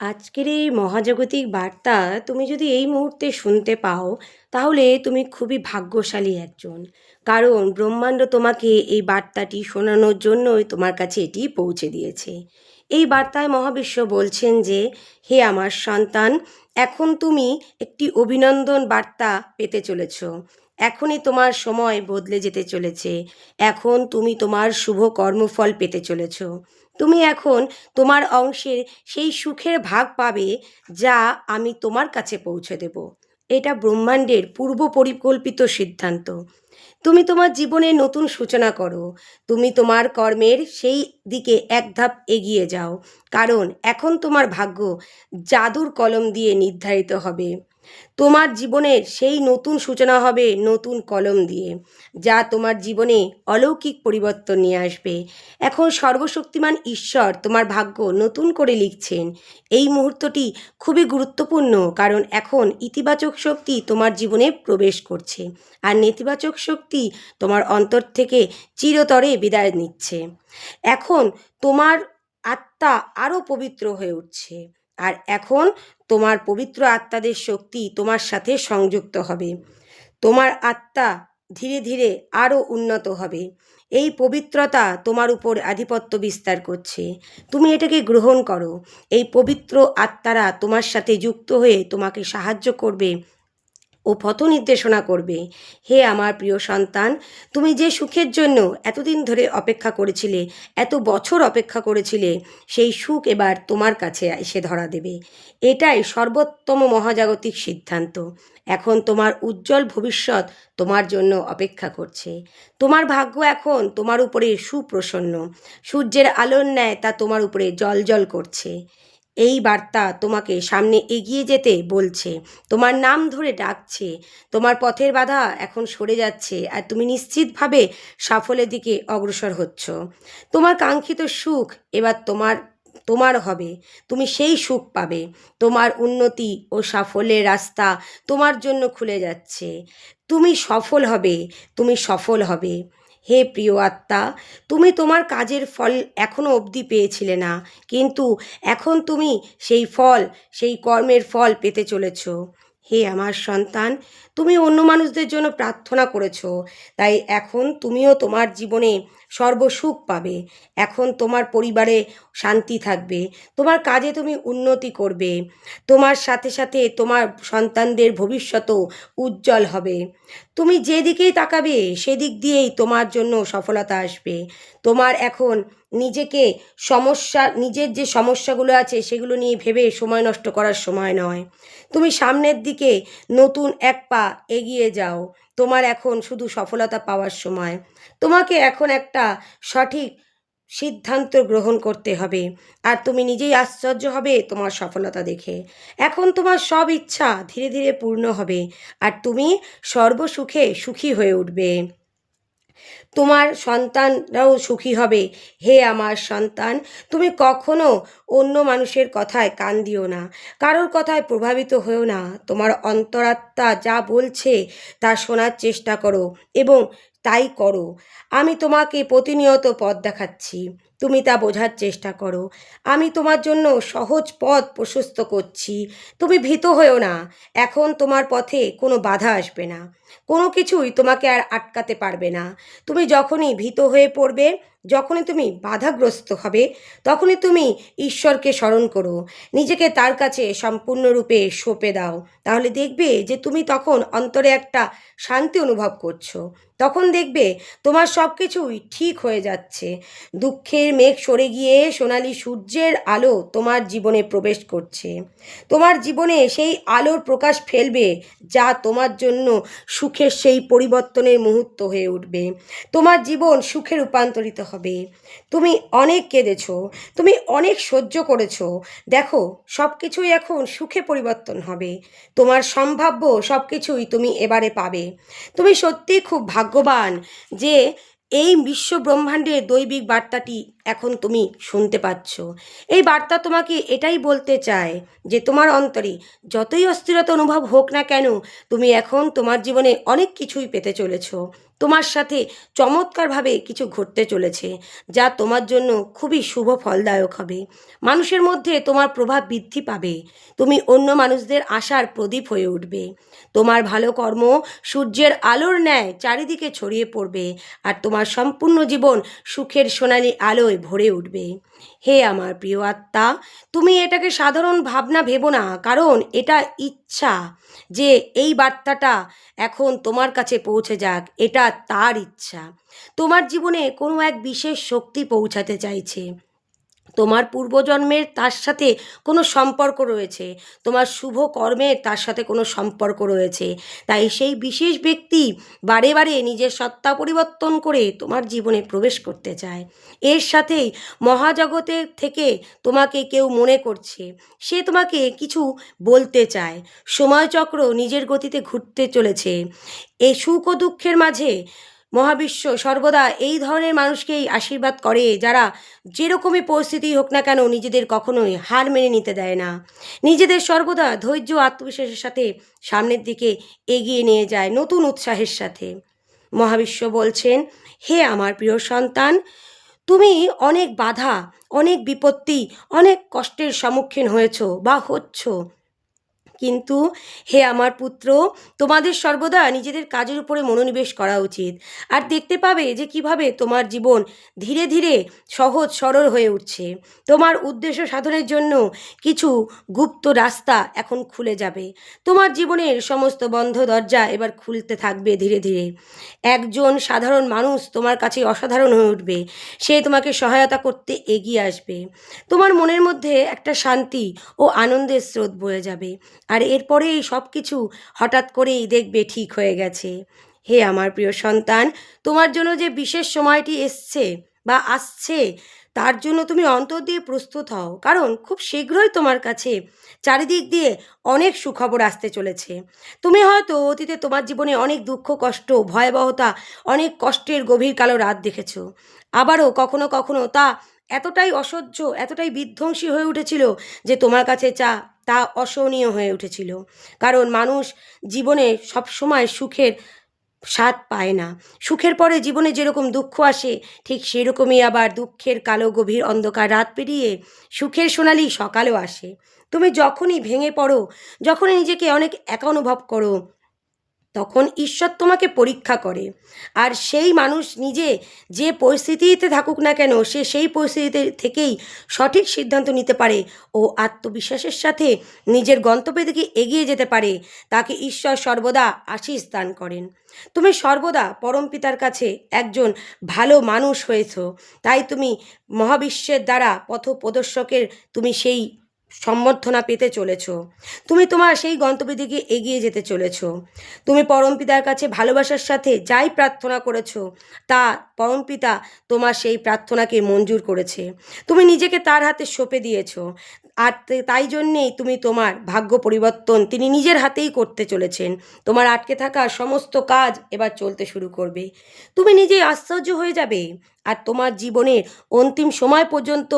আজকের এই মহাজাগতিক বার্তা তুমি যদি এই মুহূর্তে শুনতে পাও, তাহলে তুমি খুবই ভাগ্যশালী একজন। কারণ ব্রহ্মাণ্ড তোমাকে এই বার্তাটি শোনানোর জন্যই তোমার কাছে এটি পৌঁছে দিয়েছে। এই বার্তায় মহাবিশ্ব বলছেন যে, হে আমার সন্তান, এখন তুমি একটি অভিনন্দন বার্তা পেতে চলেছ। এখনই তোমার সময় বদলে যেতে চলেছে। এখন তুমি তোমার শুভ কর্মফল পেতে চলেছ। তুমি এখন তোমার অংশের সেই সুখের ভাগ পাবে যা আমি তোমার কাছে পৌঁছে দেব। এটা ব্রহ্মাণ্ডের পূর্ব পরিকল্পিত সিদ্ধান্ত। তুমি তোমার জীবনে নতুন সূচনা করো। তুমি তোমার কর্মের সেই দিকে এক ধাপ এগিয়ে যাও। কারণ এখন তোমার ভাগ্য জাদুর কলম দিয়ে নির্ধারিত হবে। তোমার জীবনের সেই নতুন সূচনা হবে নতুন কলম দিয়ে, যা তোমার জীবনে অলৌকিক পরিবর্তন নিয়ে আসবে। এখন সর্বশক্তিমান ঈশ্বর তোমার ভাগ্য নতুন করে লিখছেন। এই মুহূর্তটি খুবই গুরুত্বপূর্ণ, কারণ এখন ইতিবাচক শক্তি তোমার জীবনে প্রবেশ করছে, আর নেতিবাচক শক্তি তোমার অন্তর থেকে চিরতরে বিদায় নিচ্ছে। এখন তোমার আত্মা আরও পবিত্র হয়ে উঠছে। আর এখন তোমার পবিত্র আত্মাদের শক্তি তোমার সাথে সংযুক্ত হবে। তোমার আত্মা ধীরে ধীরে আরও উন্নত হবে। এই পবিত্রতা তোমার উপর আধিপত্য বিস্তার করছে। তুমি এটাকে গ্রহণ করো। এই পবিত্র আত্মারা তোমার সাথে যুক্ত হয়ে তোমাকে সাহায্য করবে। ও পথ নির্দেশনা করবে। হে আমার প্রিয় সন্তান, তুমি যে সুখের জন্য এতদিন ধরে অপেক্ষা করেছিলে, এত বছর অপেক্ষা করেছিলে, সেই সুখ এবার তোমার কাছে এসে ধরা দেবে। এটাই সর্বোত্তম মহাজাগতিক সিদ্ধান্ত। এখন তোমার উজ্জ্বল ভবিষ্যৎ তোমার জন্য অপেক্ষা করছে। তোমার ভাগ্য এখন তোমার উপরে সুপ্রসন্ন। সূর্যের আলোর ন্যায় তা তোমার উপরে জল জল করছে। এই বার্তা তোমাকে সামনে এগিয়ে যেতে বলছে। তোমার নাম ধরে ডাকছে। তোমার পথের বাধা এখন সরে যাচ্ছে আর তুমি নিশ্চিতভাবে সাফল্যের দিকে অগ্রসর হচ্ছ। তোমার কাঙ্ক্ষিত সুখ এবার তোমার তোমার হবে। তুমি সেই সুখ পাবে। তোমার উন্নতি ও সাফল্যের রাস্তা তোমার জন্য খুলে যাচ্ছে। তুমি সফল হবে। তুমি সফল হবে। হে প্রিয় আত্মা, তুমি তোমার কাজের ফল এখনও অবধি পেয়েছিলে না, কিন্তু এখন তুমি সেই ফল, সেই কর্মের ফল পেতে চলেছ। হে আমার সন্তান, তুমি অন্য মানুষদের জন্য প্রার্থনা করেছ, তাই এখন তুমিও তোমার জীবনে সর্বসুখ পাবে। এখন তোমার পরিবারে শান্তি থাকবে। তোমার কাজে তুমি উন্নতি করবে। তোমার সাথে সাথে তোমার সন্তানদের ভবিষ্যতও উজ্জ্বল হবে। তুমি যেদিকেই তাকাবে, সেদিক দিয়েই তোমার জন্য সফলতা আসবে। তোমার এখন নিজেকে সমস্যা, নিজের যে সমস্যাগুলো আছে, সেগুলো নিয়ে ভেবে সময় নষ্ট করার সময় নয়। তুমি সামনের দিকে নতুন এক পা এগিয়ে যাও। তোমার এখন শুধু সফলতা পাওয়ার সময়। তোমাকে এখন একটা সঠিক সিদ্ধান্ত গ্রহণ করতে হবে। আর তুমি নিজেই আশ্চর্য হবে তোমার সফলতা দেখে। এখন তোমার সব ইচ্ছা ধীরে ধীরে পূর্ণ হবে। আর তুমি সর্বসুখে সুখী হয়ে উঠবে। তোমার সন্তানরাও সুখী হবে। হে আমার সন্তান, তুমি কখনো অন্য মানুষের কথায় কান দিও না। কারোর কথায় প্রভাবিত হয়েও না। তোমার অন্তরাত্মা যা বলছে তা শোনার চেষ্টা করো এবং তাই করো। আমি তোমাকে প্রতিনিয়ত পথ দেখাচ্ছি। তুমি তা বোঝার চেষ্টা করো। আমি তোমার জন্য সহজ পথ প্রশস্ত করছি। তুমি ভীত হয়েও না। এখন তোমার পথে কোনো বাধা আসবে না। কোনো কিছুই তোমাকে আর আটকাতে পারবে না। তুমি যখনই ভীত হয়ে পড়বে যখনই তুমি বাধাগ্রস্ত হবে, তখনই তুমি ঈশ্বরকে স্মরণ করো। নিজেকে তার কাছে সম্পূর্ণরূপে সঁপে দাও। তাহলে দেখবে যে তুমি তখন অন্তরে একটা শান্তি অনুভব করছ। তখন দেখবে তোমার সব কিছুই ঠিক হয়ে যাচ্ছে। দুঃখের মেঘ সরে গিয়ে সোনালি সূর্যের আলো তোমার জীবনে প্রবেশ করছে। তোমার জীবনে সেই আলোর প্রকাশ ফেলবে যা তোমার জন্য সুখের সেই পরিবর্তনের মুহূর্ত হয়ে উঠবে। তোমার জীবন সুখে রূপান্তরিত হবে। তুমি অনেক কেঁদেছ, তুমি অনেক সহ্য করেছ। দেখো সব কিছুই এখন সুখে পরিবর্তন হবে। তোমার সম্ভাব্য সব কিছুই তুমি এবারে পাবে। তুমি সত্যিই খুব ভাগ্যবান যে এই বিশ্ব ব্রহ্মাণ্ডের দৈবিক বার্তাটি এখন তুমি শুনতে পাচ্ছ। এই বার্তা তোমাকে এটাই বলতে চায় যে তোমার অন্তরে যতই অস্থিরতা অনুভব হোক না কেন, তুমি এখন তোমার জীবনে অনেক কিছুই পেতে চলেছ। তোমার সাথে চমৎকারভাবে কিছু ঘটতে চলেছে, যা তোমার জন্য খুবই শুভ ফলদায়ক হবে। মানুষের মধ্যে তোমার প্রভাব বৃদ্ধি পাবে। তুমি অন্য মানুষদের আশার প্রদীপ হয়ে উঠবে। তোমার ভালো কর্ম সূর্যের আলোর ন্যায় চারিদিকে ছড়িয়ে পড়বে আর তোমার সম্পূর্ণ জীবন সুখের সোনালি আলোয় ভরে উঠবে। হে আমার প্রিয় আত্মা, তুমি এটাকে সাধারণ ভাবনা ভেবো না, কারণ এটা ইচ্ছা যে এই বার্তাটা এখন তোমার কাছে পৌঁছে যাক, এটা তার ইচ্ছা। তোমার জীবনে কোনো এক বিশেষ শক্তি পৌঁছাতে চাইছে। তোমার পূর্বজন্মের তার সাথে কোনো সম্পর্ক রয়েছে, তোমার শুভ কর্মের তার সাথে কোনো সম্পর্ক রয়েছে। তাই সেই বিশেষ ব্যক্তি বারে বারে নিজের সত্তা পরিবর্তন করে তোমার জীবনে প্রবেশ করতে চায়। এর সাথেই মহাজগতের থেকে তোমাকে কেউ মনে করছে, সে তোমাকে কিছু বলতে চায়। সময়চক্র নিজের গতিতে ঘুরতে চলেছে। এই সুখ ও দুঃখের মাঝে মহাবিশ্ব সর্বদা এই ধরনের মানুষকেই আশীর্বাদ করে, যারা যেরকমই পরিস্থিতি হোক না কেন নিজেদের কখনোই হার মেনে নিতে দেয় না। নিজেদের সর্বদা ধৈর্য আত্মবিশ্বাসের সাথে সামনের দিকে এগিয়ে নিয়ে যায় নতুন উৎসাহের সাথে। মহাবিশ্ব বলছেন, হে আমার প্রিয় সন্তান, তুমি অনেক বাধা, অনেক বিপত্তি, অনেক কষ্টের সম্মুখীন হয়েছ বা হচ্ছ। কিন্তু হে আমার পুত্র, তোমাদের সর্বদা নিজেদের কাজের উপরে মনোনিবেশ করা উচিত। আর দেখতে পাবে যে কীভাবে তোমার জীবন ধীরে ধীরে সহজ সরল হয়ে উঠছে। তোমার উদ্দেশ্য সাধনের জন্য কিছু গুপ্ত রাস্তা এখন খুলে যাবে। তোমার জীবনের সমস্ত বন্ধ দরজা এবার খুলতে থাকবে ধীরে ধীরে। একজন সাধারণ মানুষ তোমার কাছে অসাধারণ হয়ে উঠবে। সে তোমাকে সহায়তা করতে এগিয়ে আসবে। তোমার মনের মধ্যে একটা শান্তি ও আনন্দের স্রোত বয়ে যাবে। আর এরপরেই সব কিছু হঠাৎ করেই দেখবে ঠিক হয়ে গেছে। হে আমার প্রিয় সন্তান, তোমার জন্য যে বিশেষ সময়টি এসছে বা আসছে, তার জন্য তুমি অন্তর দিয়ে প্রস্তুত হও। কারণ খুব শীঘ্রই তোমার কাছে চারিদিক দিয়ে অনেক সুখবর আসতে চলেছে। তুমি হয়তো অতীতে তোমার জীবনে অনেক দুঃখ, কষ্ট, ভয়াবহতা, অনেক কষ্টের গভীর কালো রাত দেখেছ। আবারও কখনো কখনো তা এতটাই অসহ্য, এতটাই বিধ্বংসী হয়ে উঠেছিল যে তোমার কাছে চা তা অসহনীয় হয়ে উঠেছিল। কারণ মানুষ জীবনে সবসময় সুখের স্বাদ পায় না। সুখের পরে জীবনে যেরকম দুঃখ আসে, ঠিক সেরকমই আবার দুঃখের কালো গভীর অন্ধকার রাত পেরিয়ে সুখের সোনালি সকালও আসে। তুমি যখনই ভেঙে পড়ো, যখনই নিজেকে অনেক একা অনুভব করো তখন ঈশ্বর তোমাকে পরীক্ষা করে। আর সেই মানুষ নিজে যে পরিস্থিতিতে থাকুক না কেন, সে সেই পরিস্থিতিতে থেকেই সঠিক সিদ্ধান্ত নিতে পারে ও আত্মবিশ্বাসের সাথে নিজের গন্তব্যের দিকে এগিয়ে যেতে পারে। তাকে ঈশ্বর সর্বদা আশীষ দান করেন। তুমি সর্বদা পরমপিতার কাছে একজন ভালো মানুষ হয়েছ। তাই তুমি মহাবিশ্বের দ্বারা পথ প্রদর্শকের তুমি সেই সম্বর্ধনা পেতে চলেছ। তুমি তোমার সেই গন্তব্যের দিকে এগিয়ে যেতে চলেছ। তুমি পরমপিতার কাছে ভালোবাসার সাথে যাই প্রার্থনা করেছ, তা পরমপিতা তোমার সেই প্রার্থনাকে মঞ্জুর করেছে। তুমি নিজেকে তার হাতে সঁপে দিয়েছ। আর তাই জন্যেই তুমি তোমার ভাগ্য পরিবর্তন তিনি নিজের হাতেই করতে চলেছেন। তোমার আটকে থাকা সমস্ত কাজ এবার চলতে শুরু করবে। তুমি নিজেই আশ্চর্য হয়ে যাবে। আর তোমার জীবনের অন্তিম সময় পর্যন্ত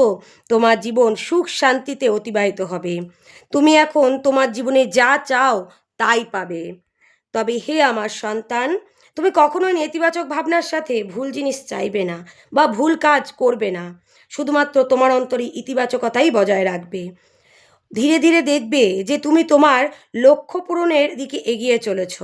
তোমার জীবন সুখ শান্তিতে অতিবাহিত হবে। তুমি এখন তোমার জীবনে যা চাও তাই পাবে। তবে হে আমার সন্তান, তুমি কখনোই নেতিবাচক ভাবনার সাথে ভুল জিনিস চাইবে না বা ভুল কাজ করবে না। শুধুমাত্র তোমার অন্তরে ইতিবাচকতাই বজায় রাখবে। ধীরে ধীরে দেখবে যে তুমি তোমার লক্ষ্য পূরণের দিকে এগিয়ে চলেছ।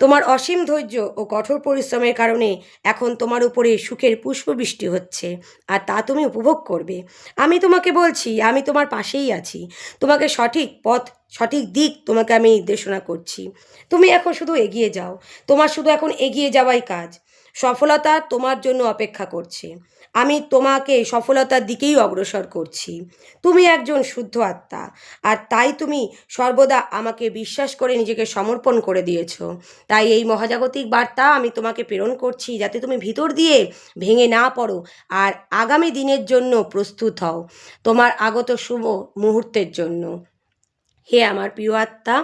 তোমার অসীম ধৈর্য ও কঠোর পরিশ্রমের কারণে এখন তোমার উপরে সুখের পুষ্পবৃষ্টি হচ্ছে, আর তা তুমি উপভোগ করবে। আমি তোমাকে বলছি, আমি তোমার পাশেই আছি। তোমাকে সঠিক পথ, সঠিক দিক তোমাকে আমি নির্দেশনা করছি। তুমি এখন শুধু এগিয়ে যাও। তোমার শুধু এখন এগিয়ে যাওয়াই কাজ। সফলতা তোমার জন্য অপেক্ষা করছে। আমি তোমাকে সফলতার দিকেই অগ্রসর করছি। তুমি একজন শুদ্ধ আত্মা, আর তাই তুমি সর্বদা আমাকে বিশ্বাস করে নিজেকে সমর্পণ করে দিয়েছ। তাই এই মহাজাগতিক বার্তা আমি তোমাকে প্রেরণ করছি যাতে তুমি ভিতর দিয়ে ভেঙে না পড়ো আর আগামী দিনের জন্য প্রস্তুত হও। তোমার আগত শুভ মুহূর্তের জন্য। হে আমার প্রিয় আত্মা,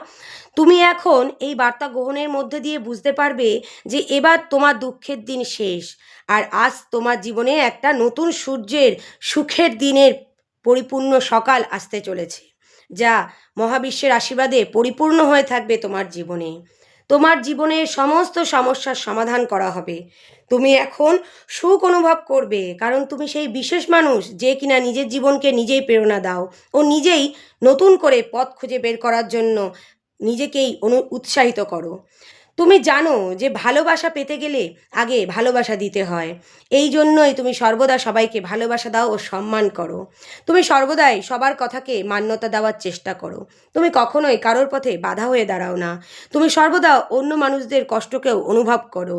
তুমি এখন এই বার্তা গ্রহণের মধ্যে দিয়ে বুঝতে পারবে যে এবার তোমার দুঃখের দিন শেষ আর আজ তোমার জীবনে একটা নতুন সূর্যের সুখের দিনের পরিপূর্ণ সকাল আসতে চলেছে। যা মহাবিশ্বের আশীর্বাদে পরিপূর্ণ হয়ে থাকবে তোমার জীবনে। তোমার জীবনের সমস্ত সমস্যার সমাধান করা হবে। তুমি এখন সুখ অনুভব করবে, কারণ তুমি সেই বিশেষ মানুষ যে কিনা নিজের জীবনকে নিজেই প্রেরণা দাও ও নিজেই নতুন করে পথ খুঁজে বের করার জন্য নিজেকেই অনু, উৎসাহিত করো। তুমি জানো যে ভালোবাসা পেতে গেলে আগে ভালোবাসা দিতে হয়। এই জন্যই তুমি সর্বদা সবাইকে ভালোবাসা দাও ও সম্মান করো। তুমি সর্বদাই সবার কথাকে মান্যতা দেওয়ার চেষ্টা করো। তুমি কখনোই কারোর পথে বাধা হয়ে দাঁড়াও না। তুমি সর্বদা অন্য মানুষদের কষ্টকেও অনুভব করো।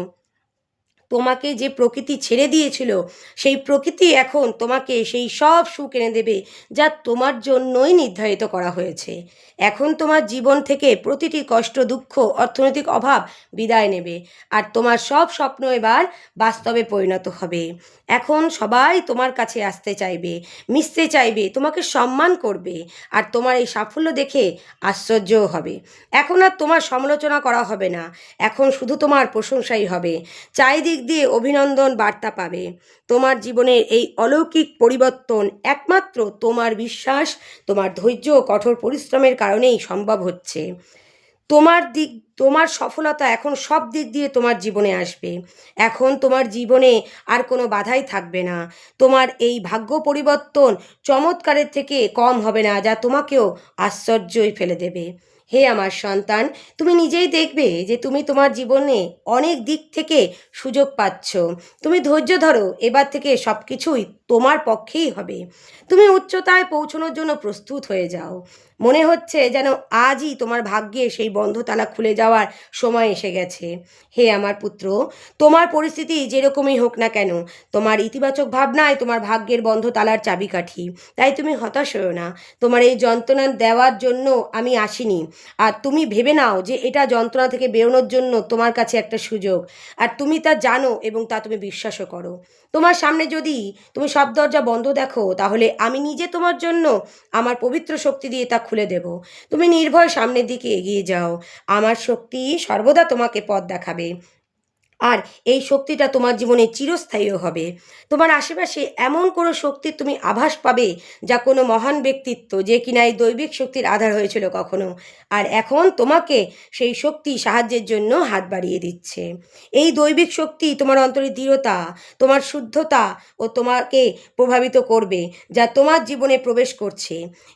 তোমাকে যে প্রকৃতি ছেড়ে দিয়েছিল, সেই প্রকৃতি এখন তোমাকে সেই সব সুখ এনে দেবে যা তোমার জন্যই নির্ধারিত করা হয়েছে। এখন তোমার জীবন থেকে প্রতিটি কষ্ট, দুঃখ, অর্থনৈতিক অভাব বিদায় নেবে আর তোমার সব স্বপ্ন এবার বাস্তবে পরিণত হবে। এখন সবাই তোমার কাছে আসতে চাইবে, মিশতে চাইবে, তোমাকে সম্মান করবে আর তোমার এই সাফল্য দেখে আশ্চর্যও হবে। এখন আর তোমার সমালোচনা করা হবে না, এখন শুধু তোমার প্রশংসাই হবে। চারিদিক দিয়ে অভিনন্দন বার্তা পাবে। তোমার জীবনের এই অলৌকিক পরিবর্তন একমাত্র তোমার বিশ্বাস, তোমার ধৈর্য কঠোর পরিশ্রমের কারণেই সম্ভব হচ্ছে। তোমার দিক, তোমার সফলতা এখন সব দিক দিয়ে তোমার জীবনে আসবে। এখন তোমার জীবনে আর কোনো বাধাই থাকবে না। তোমার এই ভাগ্য পরিবর্তন চমৎকারের থেকে কম হবে না, যা তোমাকেও আশ্চর্যই ফেলে দেবে। হে আমার সন্তান, তুমি নিজেই দেখবে যে তুমি তোমার জীবনে অনেক দিক থেকে সুযোগ পাচ্ছ। তুমি ধৈর্য ধরো, এবার থেকে সব কিছুই তোমার পক্ষেই হবে। তুমি উচ্চতায় পৌঁছানোর জন্য প্রস্তুত হয়ে যাও। মনে হচ্ছে যেন আজই তোমার ভাগ্যে সেই বন্ধ তালা খুলে যাওয়ার সময় এসে গেছে। হে আমার পুত্র, তোমার পরিস্থিতি যেরকমই হোক না কেন, তোমার ইতিবাচক ভাবনায় তোমার ভাগ্যের বন্ধ তালার চাবিকাঠি। তাই তুমি হতাশ হও না। তোমার এই যন্ত্রণা দেওয়ার জন্য আমি আসিনি। আর তুমি ভেবে নাও যে এটা যন্ত্রণা থেকে বেরোনোর জন্য তোমার কাছে একটা সুযোগ। আর তুমি তা জানো এবং তা তুমি বিশ্বাসও করো। তোমার সামনে যদি তুমি সব দরজা বন্ধ দেখো, তাহলে আমি নিজে তোমার জন্য আমার পবিত্র শক্তি দিয়ে তা খুলে দেব। তুমি নির্ভয় সামনের দিকে এগিয়ে যাও। আমার শক্তি সর্বদা তোমাকে পথ দেখাবে। আর এই শক্তিটা তোমার জীবনে চিরস্থায়ীও হবে। তোমার আশেপাশে এমন কোনো শক্তির তুমি আভাস পাবে যা কোনো মহান ব্যক্তিত্ব যে কিনা এই দৈবিক শক্তির আধার হয়েছিল কখনো। আর এখন তোমাকে সেই শক্তি সাহায্যের জন্য হাত বাড়িয়ে দিচ্ছে। এই দৈবিক শক্তি তোমার অন্তরে দৃঢ়তা, তোমার শুদ্ধতা ও তোমাকে প্রভাবিত করবে যা তোমার জীবনে প্রবেশ করছে।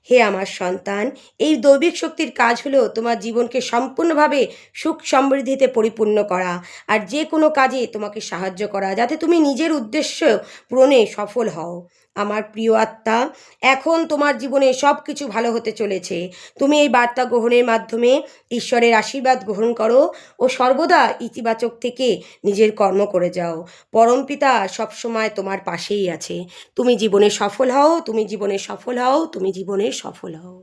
হে আমার সন্তান, এই দৈবিক শক্তির কাজ হলো তোমার জীবনকে সম্পূর্ণভাবে সুখ সমৃদ্ধিতে পরিপূর্ণ করা। আর যে কোনো কাজে তোমাকে সাহায্য করা, যাতে তুমি নিজের উদ্দেশ্য পূরণে সফল হও। আমার প্রিয় আত্মা, এখন তোমার জীবনে সব কিছু ভালো হতে চলেছে। তুমি এই বার্তা গ্রহণের মাধ্যমে ঈশ্বরের আশীর্বাদ গ্রহণ করো ও সর্বদা ইতিবাচক থেকে নিজের কর্ম করে যাও। পরমপিতা সবসময় তোমার পাশেই আছে। তুমি জীবনে সফল হও, তুমি জীবনে সফল হও, তুমি জীবনে সফল হও।